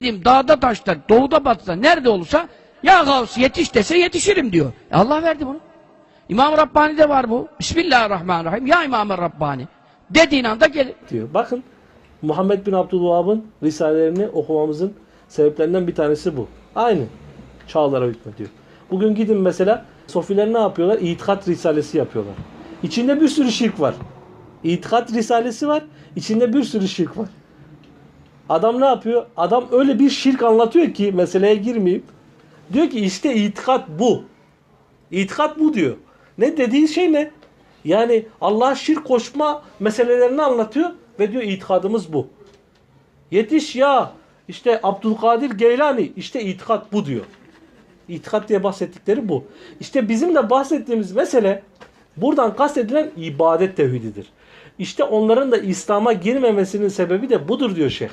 Diyeyim, Dağda taşta, doğuda batıda, nerede olursa ya Gavs yetiş dese yetişirim diyor. E Allah verdi bunu. İmam Rabbani'de var bu. Bismillahirrahmanirrahim. Ya İmam Rabbani. Dediğin anda gelir. diyor. Bakın Muhammed bin Abdülvahhab'ın risalelerini okumamızın sebeplerinden bir tanesi bu. Aynı çağlara hükmediyor. Bugün gidin mesela Sofiler ne yapıyorlar? İtikat risalesi yapıyorlar. İçinde bir sürü şirk var. İtikat risalesi var. İçinde bir sürü şirk var. Adam ne yapıyor? Adam öyle bir şirk anlatıyor ki meseleye girmeyeyim. Diyor ki işte itikat bu. İtikat bu diyor. Ne dediği şey ne? Yani Allah'a şirk koşma meselelerini anlatıyor ve diyor itikadımız bu. Yetiş ya işte Abdülkadir Geylani işte itikat bu diyor. İtikat diye bahsettikleri bu. İşte bizim de bahsettiğimiz mesele buradan kastedilen ibadet tevhididir. İşte onların da İslam'a girmemesinin sebebi de budur diyor şeyh.